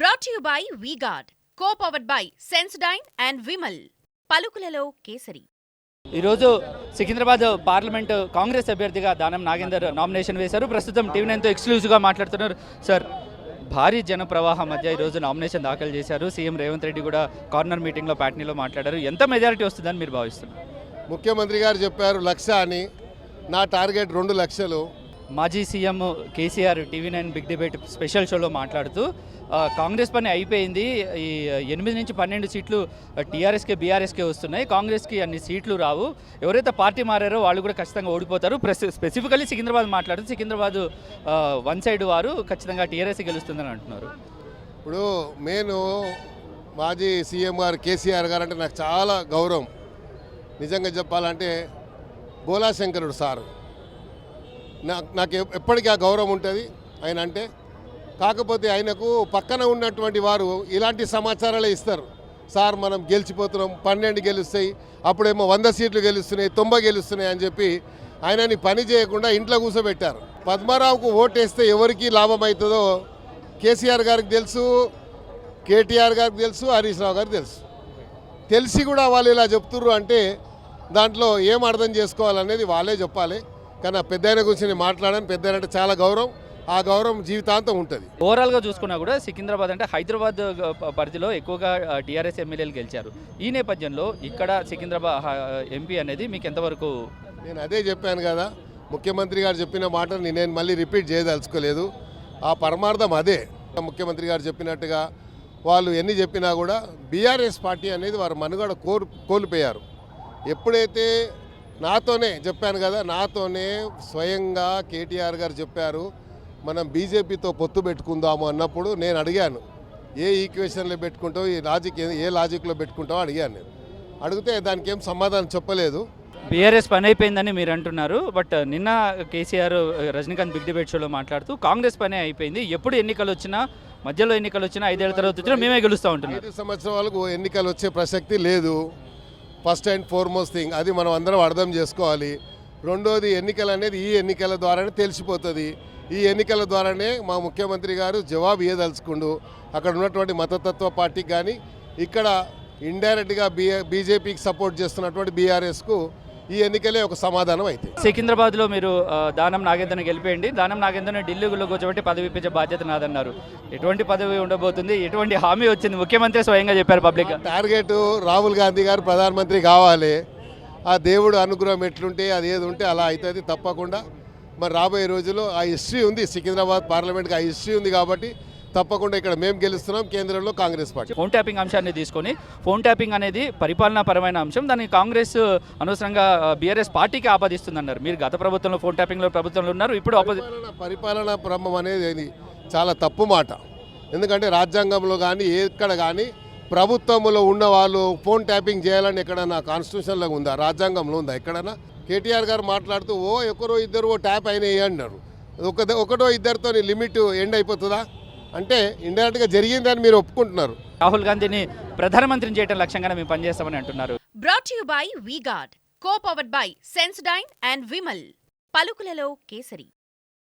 Brought you by V Guard co powered by Sensodyne and Vimal పలుకులలో kesari. ఈరోజు Secunderabad parliament Congress అభ్యర్థిగా Danam Nagender nomination వేశారు. ప్రస్తుతం TV నైన్తో ఎక్స్క్లూజివ్గా మాట్లాడుతున్నారు. సార్ భారీ జన ప్రవాహం మధ్య ఈరోజు నామినేషన్ దాఖలు చేశారు. సీఎం రేవంత్ రెడ్డి కూడా కార్నర్ మీటింగ్లో పాట్నీలో మాట్లాడారు. ఎంత మెజారిటీ వస్తుందని మీరు భావిస్తున్నారు? ముఖ్యమంత్రి గారు చెప్పారు లక్ష అని. నా టార్గెట్ రెండు లక్షలు. మాజీ CM KCR TV nine big debate special షోలో మాట్లాడుతూ కాంగ్రెస్ పని అయిపోయింది. ఈ ఎనిమిది నుంచి పన్నెండు సీట్లు టీఆర్ఎస్కే బీఆర్ఎస్కే వస్తున్నాయి. కాంగ్రెస్కి అన్ని సీట్లు రావు. ఎవరైతే పార్టీ మారారో వాళ్ళు కూడా ఖచ్చితంగా ఓడిపోతారు. స్పెసిఫికలీ సికింద్రాబాద్ మాట్లాడుతూ సికింద్రాబాద్ వన్ సైడ్ వారు ఖచ్చితంగా టీఆర్ఎస్ గెలుస్తుందని అంటున్నారు. ఇప్పుడు నేను మాజీ సీఎం గారు కేసీఆర్ గారు అంటే నాకు చాలా గౌరవం. నిజంగా చెప్పాలంటే బోలాశంకరుడు సారు. నాకు నాకు ఎప్పటికీ ఆ గౌరవం ఉంటుంది. ఆయన అంటే కాకపోతే ఆయనకు పక్కన ఉన్నటువంటి వారు ఇలాంటి సమాచారాలే ఇస్తారు. సార్ మనం గెలిచిపోతున్నాం పన్నెండు గెలుస్తాయి అప్పుడేమో వంద సీట్లు గెలుస్తున్నాయి తొంభై గెలుస్తున్నాయి అని చెప్పి ఆయనని పని చేయకుండా ఇంట్లో కూర్చోబెట్టారు పద్మారావుకు ఓటేస్తే ఎవరికి లాభం అవుతుందో కేసీఆర్ గారికి తెలుసు కేటీఆర్ గారికి తెలుసు హరీష్ రావు గారికి తెలుసు. తెలిసి కూడా వాళ్ళు ఇలా చెప్తుర్రు అంటే దాంట్లో ఏం అర్థం చేసుకోవాలనేది వాళ్ళే చెప్పాలి. కానీ ఆ పెద్ద గురించి నేను మాట్లాడాను. పెద్ద అంటే చాలా గౌరవం. ఆ గౌరవం జీవితాంతం ఉంటుంది. ఓవరాల్గా చూసుకున్నా కూడా సికింద్రాబాద్ అంటే హైదరాబాద్ పరిధిలో ఎక్కువగా టీఆర్ఎస్ ఎమ్మెల్యేలు గెలిచారు. ఈ నేపథ్యంలో ఇక్కడ సికింద్రాబాద్ ఎంపీ అనేది మీకు ఎంతవరకు నేను అదే చెప్పాను కదా. ముఖ్యమంత్రి గారు చెప్పిన మాటని నేను మళ్ళీ రిపీట్ చేయదలుచుకోలేదు. ఆ పరమార్థం అదే. ముఖ్యమంత్రి గారు చెప్పినట్టుగా వాళ్ళు ఎన్ని చెప్పినా కూడా బీఆర్ఎస్ పార్టీ అనేది వారు మనుగడ కోరు కోల్పోయారు. ఎప్పుడైతే నాతోనే చెప్పాను కదా నాతోనే స్వయంగా కేటీఆర్ గారు చెప్పారు మనం బీజేపీతో పొత్తు పెట్టుకుందాము అన్నప్పుడు నేను అడిగాను ఏ ఈక్వేషన్లో పెట్టుకుంటావు ఈ లాజిక్ ఏ- లాజిక్లో పెట్టుకుంటావో అడిగాను నేను. అడిగితే దానికి ఏం సమాధానం చెప్పలేదు. బీఆర్ఎస్ పని అయిపోయిందని మీరు అంటున్నారు బట్ నిన్న కేసీఆర్ రజనీకాంత్ బిగ్ డిబేట్ షోలో మాట్లాడుతూ కాంగ్రెస్ పనే అయిపోయింది ఎప్పుడు ఎన్నికలు వచ్చినా మధ్యలో ఎన్నికలు వచ్చినా ఐదేళ్ళ తర్వాత వచ్చినా మేమే గెలుస్తూ ఉంటున్నారు ఐదు సంవత్సరాలకు ఎన్నికలు వచ్చే ప్రసక్తి లేదు. First and foremost thing. అది మనం అందరం అర్థం చేసుకోవాలి. రెండోది ఎన్నికలు అనేది ఈ ఎన్నికల ద్వారానే తెలిసిపోతుంది. ఈ ఎన్నికల ద్వారానే మా ముఖ్యమంత్రి గారు జవాబు ఇవ్వదలుచుకుండు అక్కడ ఉన్నటువంటి మతతత్వ పార్టీకి కానీ ఇక్కడ ఇండైరెక్ట్గా బీ బీజేపీకి సపోర్ట్ చేస్తున్నటువంటి బీఆర్ఎస్కు ఈ ఎన్నికలే ఒక సమాధానం అయితే. సికింద్రాబాద్లో మీరు దానం నాగేంద్రని గెలిపేయండి. దానం నాగేంద్రని ఢిల్లీలో కూర్చోబెట్టి పదవి ఇప్పించే బాధ్యత నాదన్నారు. ఎటువంటి పదవి ఉండబోతుంది? ఎటువంటి హామీ వచ్చింది? ముఖ్యమంత్రి స్వయంగా చెప్పారు పబ్లిక్. టార్గెట్ రాహుల్ గాంధీ గారు ప్రధానమంత్రి కావాలి. ఆ దేవుడు అనుగ్రహం ఎట్లుంటే అది ఏది ఉంటే అలా అవుతుంది తప్పకుండా. మరి రాబోయే రోజుల్లో ఆ హిస్టరీ ఉంది. సికింద్రాబాద్ పార్లమెంట్కి ఆ హిస్టరీ ఉంది కాబట్టి తప్పకుండా ఇక్కడ మేము గెలుస్తున్నాం కేంద్రంలో కాంగ్రెస్ పార్టీ. ఫోన్ ట్యాపింగ్ అంశాన్ని తీసుకొని ఫోన్ ట్యాపింగ్ అనేది పరిపాలనా పరమైన అంశం. దాన్ని కాంగ్రెస్ అనవసరంగా బీఆర్ఎస్ పార్టీకి ఆపాదిస్తుందన్నారు. మీరు గత ప్రభుత్వంలో ఫోన్ ట్యాపింగ్లో ప్రభుత్వంలో ఉన్నారు. ఇప్పుడు పరిపాలన బ్రహ్మం అనేది చాలా తప్పు మాట. ఎందుకంటే రాజ్యాంగంలో కానీ ఎక్కడ కానీ ప్రభుత్వంలో ఉన్న వాళ్ళు ఫోన్ ట్యాపింగ్ చేయాలని ఎక్కడన్నా కాన్స్టిట్యూషన్లో ఉందా? రాజ్యాంగంలో ఉందా ఎక్కడన్నా? కేటీఆర్ గారు మాట్లాడుతూ ఓ ఒకరో ఇద్దరు ఓ ట్యాప్ అయినాయి అన్నారు. ఒక ఒకటో ఇద్దరితో లిమిట్ ఎండ్ అయిపోతుందా? అంటే ఇండైరెక్ట్గా జరిగిందని మీరు ఒప్పుకుంటున్నారు. రాహుల్ గాంధీని ప్రధానమంత్రిని చేయడం లక్ష్యంగానే మేము పనిచేస్తామని అంటున్నారు. Brought you by V Guard co powered by Sensodyne and Vimal పలుకులలో kesari.